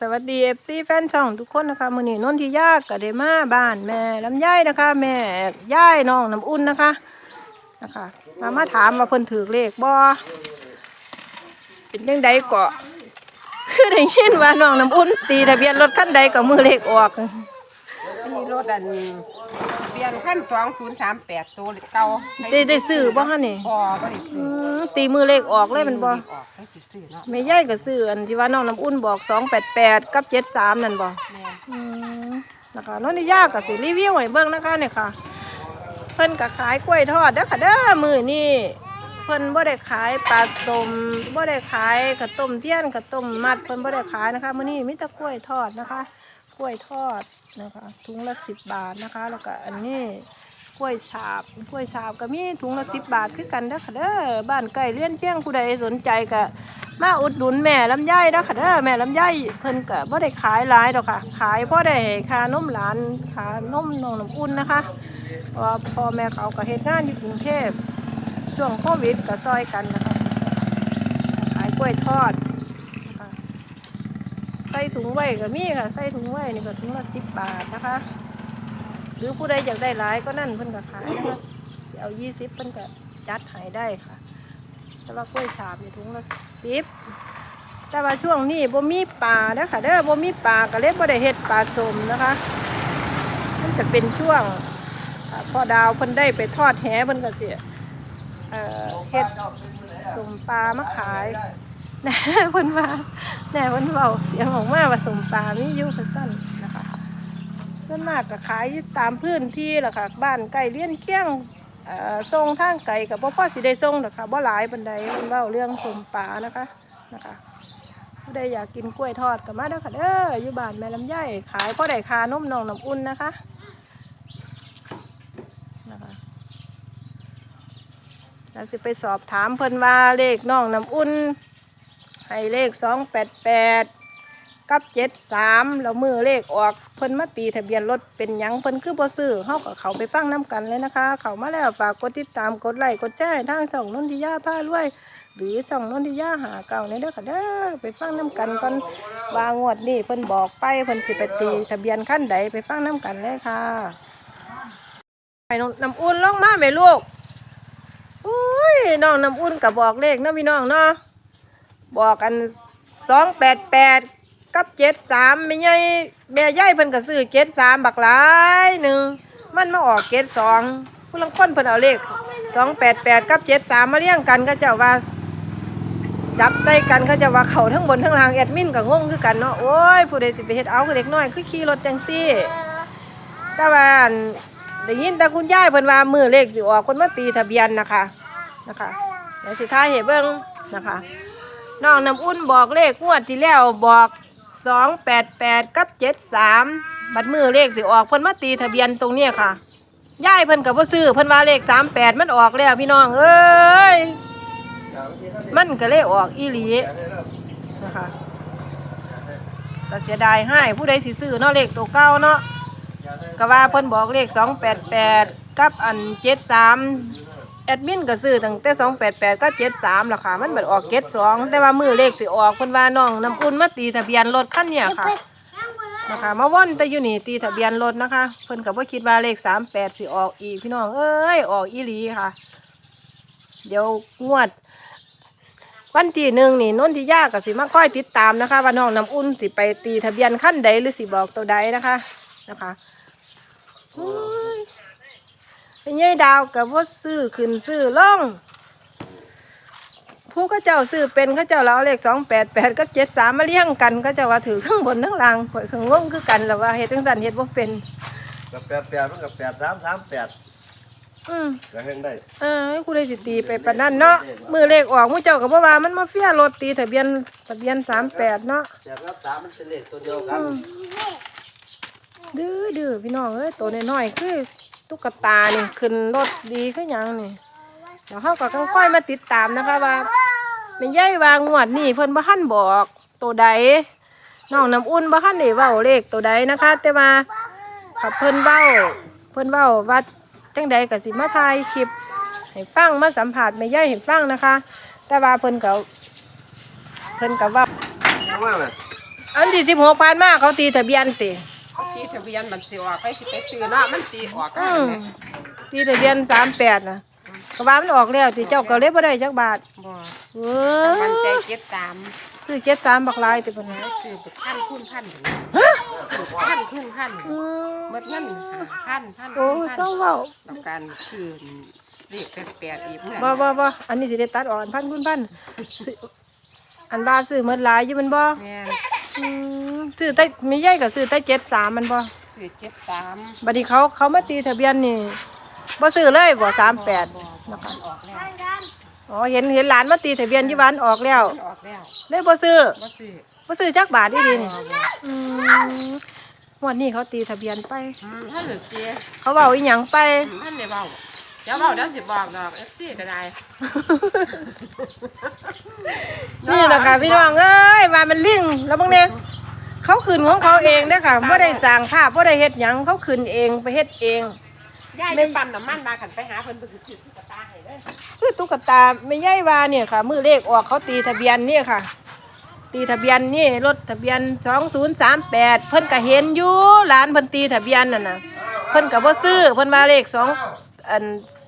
สวัสดีเอฟซีแฟนช่องทุกคนนะคะมือนี้นนทิยากกะเดมาบ้านแม่ลำไยนะคะ แม่ย่ายน้องน้ำอุ่นนะคะนะคะมามาถามว่าเพิ่นถือเลขบอเป็นยังไดเกาะคือได้ยินว่าน้องน้ำอุ่น ตีทะเบียนรถคันใดกับมือเลขออก มีรถอันเปลี่ยนขั้นสองศูนย์สามแปดตัวเก่าได้ได้ซื้อบ่ฮะนี่บ่บ่ได้อืซื้อมตีมือเลขออกเลยแมันบ่ออกให้สิซื้อเนาะแม่ย่ายก็ซื้ออันที่ว่าน้องน้ำอุ่นบอก288กับ73นั่นบ่แม่นอืมนะคะน้องนี่ยากกับสิรีวิวให้เบิ่งนะคะเนี่ยค่ะ เพิ่นก็ขายกล้วยทอดเด้อค่ะเด้อมือนี่เพิ่นบ่ได้ขายปลาต้มบ่ได้ขายข้าวต้มเทียนข้าวต้มมัดเพิ่นบ่ได้ขายนะคะมื้อนี้มีแต่กล้วยทอดนะคะ กล้วยทอดนะคะถุงละ10บบาทนะคะ แล้วก็อันนี้กล้วยฉาบกล้วยฉาบก็มีถุงละ10บบาทคือกันเด้อค่ะเด้อบ้านใกล้เลี้ยนเชียงผู้ใดสนใจก็มาอุดหนุนแม่ลำไยเด้อค่ะเด้อแม่ลำไยเพิ่นก็บ่ได้ขายหลายดอกค่ะ ขายพ่อได้ค่านมหลานค่านมนองน้ำอุ่นนะคะพราะว่าพ่อแม่เขาก็เฮ็ดงานอยู่กรุงเทพช่วงโควิดก็ซอยกันนะคะขายกล้วยทอด ใส่ถุงไว้ก็มีค่ะ ใส่ถุงไว้นี่ก็ถุงละสิบบาทนะคะ หรือผู้ใดอยากได้หลายก็นั่นเพิ่นก็ขายนะคะเอายี่สิบเพิ่นก็จัดให้ได้ค่ะ แต่ว่ากล้วยฉาบนี่ถุงละสิบแต่ว่าช่วงนี้บ่มีปลาเด้อค่ะเด้อบ่มีปลาก็เลยบ่ได้เฮ็ดปลาสมนะคะ มันจะเป็นช่วงพ่อดาวเพิ่นได้ไปทอดแหเพิ่นก็สิเอ่อเฮ็ดสมปลามาขาย แน่เพิ่นว่าแน่เพิ่นเว้าเสียงออกมาว่าสมปลามีอยู่คือซั่นนะคะส่วนมากก็ขายตามพื้นที่ล่ะค่ะ บ้านใกล้เลี้ยนเคียงเอ่อส่งทางไกลก็บ่พอสิได้ส่งดอกค่ะบ่หลายปานใดเพิ่นเว้าเรื่องสมปลานะคะนะคะผู้ใดอยากกินกล้วยทอดก็มาเด้ค่ะเด้ออยู่บ้านแม่ลำไยขายพ่อได้คานุ่มนองน้ำอุ่นนะคะนะคะเราจะไปสอบถามเพิ่นว่าเลขน้องน้ำอุ่น ให้เลขสองแปดแปดกับเจ็ดสามแล้วมือเลขออกเพิ่นมาตีทะเบียนรถเป็นหยังเพิ่นคือบ่ซื้อเฮากับเขาไปฟังน้กันเลยนะคะ เขามาแล้วฝากกดติดตามกดไลค์กดแชร์ทางช่องนนทิยาผ้ารวย หรือช่องนนทิยาหาเก่าในเด้อค่ะเด้อไปฟังน้กันก่อนวางวดนี่เพิ่นบอกไปเพิ่นสิไปตีทะเบียนขั้นใดไปฟังน้กันเลยค่ะไอ้น้องน้ำอุ่นลงมาไหมลูกอุ้ยน้องน้ำอุ่นกับบอกเลขนะพี่น้องเนาะ บอกกันสองแปดแปดกับเจ็ดสามไม่ใหญ่แม่ใหญ่เพิ่นก็ซื้อเจ็ดสามบักหลายหนึ่งมันมาออกเจ็ดสองผู้ลังค้นเพิ่นเอาเลขสองแปดแปดกับเจ็ดสามมาเลี้ยงกันก็เจ้าว่า จับใส่กันเขาจะว่าเขาทั้งบนทั้งล่างแอดมินก็งงคือกันเนาะโอ้ยผู้ใดสิไปเฮ็ดเอาคือเด็กน้อยคือขี่รถจังซี่แต่ว่าอั่นได้ยินแต่คุณยายเพิ่นว่ามือเลขสิออกคนมาตีทะเบียนนะคะนะคะเดี๋ยวสิท้ายให้เบิ่งนะคะ น้องน้ำอุ่นบอกเลขงวดที่แล้วบอกสองแปดแปดกับเจ็ดสามบัดมือเลขสิออกเพิ่นมาตีทะเบียนตรงเนี้ยค่ะย่ายเพิ่นกับว่าซื้อเพิ่นว่าเลขสามแปดมันออกแล้วพี่น้องเอ้ยมันก็เลยออกอีหลีนะคะก็เสียดายให้ผู้ใดสิซื้อเนาะเลขตัวเก้าเนาะก็ว่าเพิ่นบอกเลขสองแปดแปดกับอันเจ็ดสาม แอดมินก็ซื้อตั้งแต่สองแปดแปดก็เจ็ดสามล่ะค่ะ มันเบิดออกเจ็ดสองแต่ว่ามือเลขสิออกเพิ่นว่าน้องน้ำอุ่นมาตีทะเบียนรถคันเนี่ยค่ะนะคะมาว่อนแต่อยู่นี่ตีทะเบียนรถนะคะ เพิ่นก็บ่คิดว่าเลขสามแปดสิออกอีกพี่น้องเอ้ยออกอีหลีค่ะ เดี๋ยวงวด วันที่หนึ่งนี่นนทิยากก็สิมาค่อยติดตามนะคะว่าน้องน้ำอุ่นสิไปตีทะเบียนขั้นใดหรือสิบอกตัวใดนะคะนะคะ โอ้ยเป็นยายดาวกับว่าซื้อขึ้นซื้อล่อง ผู้เขาเจ้าซื้อเป็นเขาเจ้าเราเอาเลขสองแปดแปดกับเจ็ดสามมาเลี้ยงกันเขาเจ้าว่าถือทั้งบนทั้งล่างข่อยข้างงงคือกันแล้วว่าเฮ็ดทั้งสันเฮ็ดบ่เป็นกับแปดแปดมันกับแปดสามสามแปดอืมก็เห็นได้เออให้กูได้สิตีไปปานนั้นเนาะมือเลขออกมือเจ้ากับว่ามันมาเฟียรถตีทะเบียนทะเบียนสามแปดเนาะแปดกับสามมันเป็นเลขตัวเดียวกันดื้อดื้อพี่น้องเอ้ยตัวน้อยๆคือ ตุ๊กตานี่ขึ้นรถดีขึ้นยังนี่เดี๋ยวเขาก็ค่อยๆมาติดตามนะคะว่าแม่ย่ายวางงวดนี่เพิ่นบ่ทันบอกตัวใดน้องน้ำอุ่นบ่ทันได้เว้าเลขตัวใดนะคะ แต่ว่าถ้าเพิ่นเว้า เพิ่นเว้าว่าจังใดก็สิมาถ่ายคลิปให้ฟังมาสัมผัสแม่ย่ายให้ฟังนะคะ แต่ว่าเพิ่นก็เพิ่นก็เว่าเอามาไหมอันที่สิบหกผ่านมาเขาตีทะเบียนติเขา ตีทะเบียนมันสิออกไปสิไปซื้อเนาะมันตีออกกัอืนมตีทะเบียนสามแปดนะก็ว่ามันออกแล้วที่เจ้าก็เลยบ่ได้จักบาทบ่เอมันใจอเจ็ดสามซื้อเจ็ดสามบักลายติปัญหาซื้อพันคูณพันพันคูณพันอืมหมดเงินพันพันโอ้คูณพันเจ้าเว้าต้องการซื้อเรียกแปดๆอีกเมื่อบ่บ่บ่อันนี้สิได้ตัดออกอันพันคุณพันซื้ออันบาซื้อหมดหลายอยู่มันบ่แม่น อืมซื้อแต่มีใหญ่ก็ซื้อแต่เจ็ดสามมันบ่ซื้อเจ็ดสามบัดนี้เขาเขามาตีทะเบียนนี่บ่ซื้อเลยบ่สามแปดบ่นะคะมันออกแล้วอ๋อเห็นเห็นหลานมาตีทะเบียนที่บ้านออกแล้วมันออกแล้วเลยบ่ซื้อบ่ซื้อบ่ซื้อจักบาทดีดีนี่บ่บ่อืมงวันนี้เขาตีทะเบียนไปอืมท่านหรือเจ๊เขาเว้าอีหยังไปท่านได้เบา เดี๋ยวเบาเดี๋ยวสิบอกดอกเอฟซีก็ได้ นี่แหละค่ะพี่น้องเอ้ยว่ามันลิงแล้วบางเนี่ยเขาขึ้นของเขาเองเด้อค่ะบ่ได้สร้างภาพบ่ได้เฮ็ดหยังเขาขึ้นเองไปเฮ็ดเอง ย่ายไปปั๊มน้ำมันมาขันไปหาเพิ่นเพิ่นสิถือตุ๊กตาให้เลยคือตุ๊กตาไม่ใหญ่ว่าเนี่ยค่ะ มือเลขออกเขาตีทะเบียนเนี่ยค่ะ ตีทะเบียนนี่รถทะเบียน2038เพิ่นก็เห็นอยู่หลานเพิ่นตีทะเบียนนั่นน่ะเพิ่นก็บ่ซื้อเพิ่นมาเลข2อัน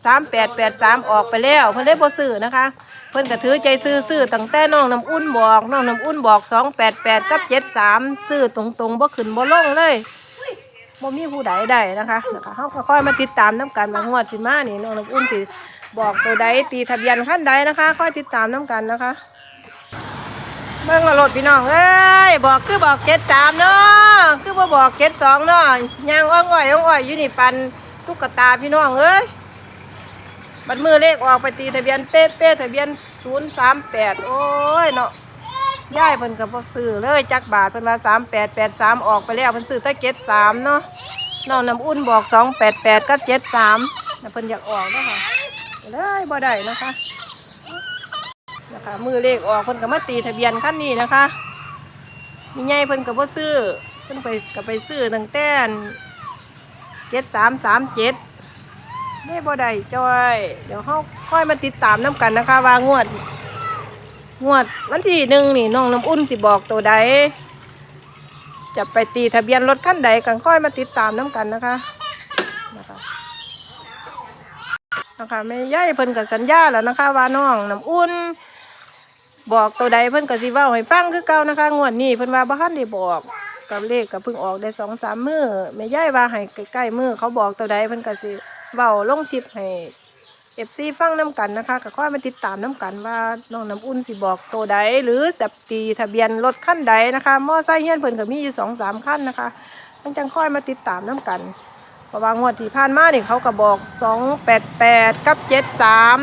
3883ออกไปแล้วเพิ่นเลยบ่ซื้อนะคะ เพิ่นก็ถือใจซื้อซื้อตั้งแต่น้องน้ำอุ่นบอกน้องน้ำอุ่นบอก288กับ73ซื้อตรงๆบ่ขึ้นบ่ลงเลยบ่มีผู้ใดได้นะคะนะคะเฮาก็ค่อยมาติดตามนํกันว่างวดสิมานี่น้องน้ำอุ่นสิบอกตัวใดตีทะเบียนคันใดนะคะ ค่อยติดตามนํกันนะคะเบิ่งละรถพี่น้องเอ้ยบอกคือบอกเจ็ดสามเนาะคือบ่บอกเจ็ดสองเนาะยางอ้องอ้อยอ้องอ้อยอยู่นี่ปันตุ๊กตาพี่น้องเอ้ย บัดมือเลขออกไปตีทะเบียนเป๊ะเป๊ะทะเบียนศูนย์สามแปดโอ้ยเนาะย่ายเพิ่นก็บ่ซื้อเลยจักบาทเพิ่นว่าสามแปดแปดสามออกไปแล้วเพิ่นซื้อต่เจ็ดสามเนาะน้องน้ำอุ่นบอกสองแปดแปดกับเจ็ดสามเพิ่นอยากออกเนาะค่ะเลยบ่ได้นะคะนะคะมือเลขออกเพิ่นก็มาตีทะเบียนคันนี้นะคะมีไงเพิ่นก็บ่ซื้อเพิ่นไปก็ไปซื้อตั้งแต่เจ็ดสามสามเจ็ด ได้บ่ได้จอย เดี๋ยวเขาค่อยมาติดตามน้กันนะคะ ว่างวด งวดวันที่หนึ่งนี่น้องน้ำอุ่นสิบอกตัวใด จะไปตีทะเบียนรถคันใดกันค่อยมาติดตามน้กันนะคะ นะคะนะคะแม่ย่ายเพิ่นก็สัญญาแล้วนะคะ ว่าน้องน้ำอุ่นบอกตัวใดเพิ่นก็สิว้าให้ฟังคือเก่านะคะ งวดนี้เพิ่นว่าบ่ทันได้บอกกับเลขก็เพิ่งออกได้สองสามมือแม่ย่ายว่าให้ใกล้ๆมือเขาบอกตัวใดเพิ่นก็สิ เว้าลงชิปให้ FC ฟังนํกันนะคะก็ค่อยมาติดตามนํกันว่าน้องน้ำอุ่นสิบอกโตใดหรือจะตีทะเบียนรถคันใดนะคะมอไซค์เฮียนเพิ่นก็มีอยู่สองสามคันนะคะต้องจังค่อยมาติดตามนํกันเพราะว่างวดที่ผ่านมาเนี่ยเขาก็บอก288กับ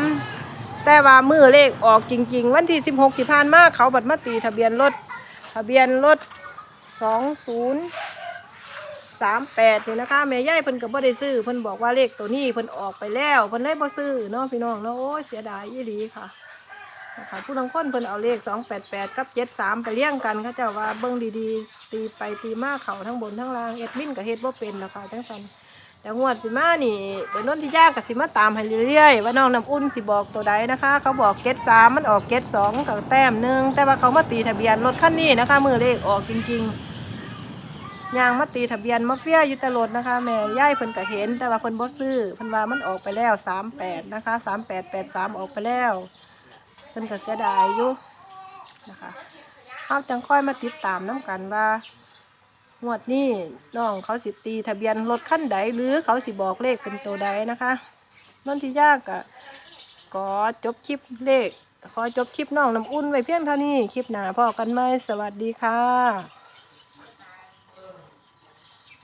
73แต่ว่ามือเลขออกจริง ๆ วันที่16ที่ผ่านมาเขาบัดมาตีทะเบียนรถทะเบียนรถ2038นี่ สามแปดนะคะแม่ย่ายเพิ่นก็บ่ได้ซื้อเพิ่นบอกว่าเลขตัวนี้เพิ่นออกไปแล้วเพิ่นเลยบ่ซื้อเนาะพี่น้องเนาะโอ้ยเสียดายอีหลีค่ะนะคะผู้ลังคนเพิ่นเอาเลข288กับ73ไปเลี้ยงกันเขาเจ้าว่าเบิ่งดีๆ ตีไปตีมาเขาทั้งบนทั้งล่างเอ็ดมินก็เฮ็ดบ่เป็นแล้วค่ะจังซั่นแต่งวดสิมานี่เดี๋ยวนนที่ยากกับสิมาตามให้เรื่อยๆว่าน้องน้ำอุ่นสิบอกตัวใดนะคะ เขาบอกเกตสามมันออกเกตสองกับแต้มหนึ่งแต่ว่าเขามาตีทะเบียนรถคันนี้นะคะมือเลขออกจริงๆ ยางมาตีทะเบียนมาเฟียอยู่ตลดนะคะ แม่ย่ายเพิ่นก็เห็น แต่ว่าเพิ่นบ่ซื้อเพิ่นว่ามันออกไปแล้วสามแปดนะคะสามแปดแปดสามออกไปแล้วเพิ่นก็เสียดายอยู่นะคะเขาจังค่อยมาติดตามน้กันว่างวดนี้น้องเขาสิตีทะเบียนรถขั้นใดหรือเขาสิบอกเลขเป็นตัวใดนะคะนนที่ยากอะขอจบคลิปเลขขอจบคลิปน้องน้ำอุ่นไว้เพียงเท่านี้ คลิปหน้าพ่อกันไหมสวัสดีค่ะ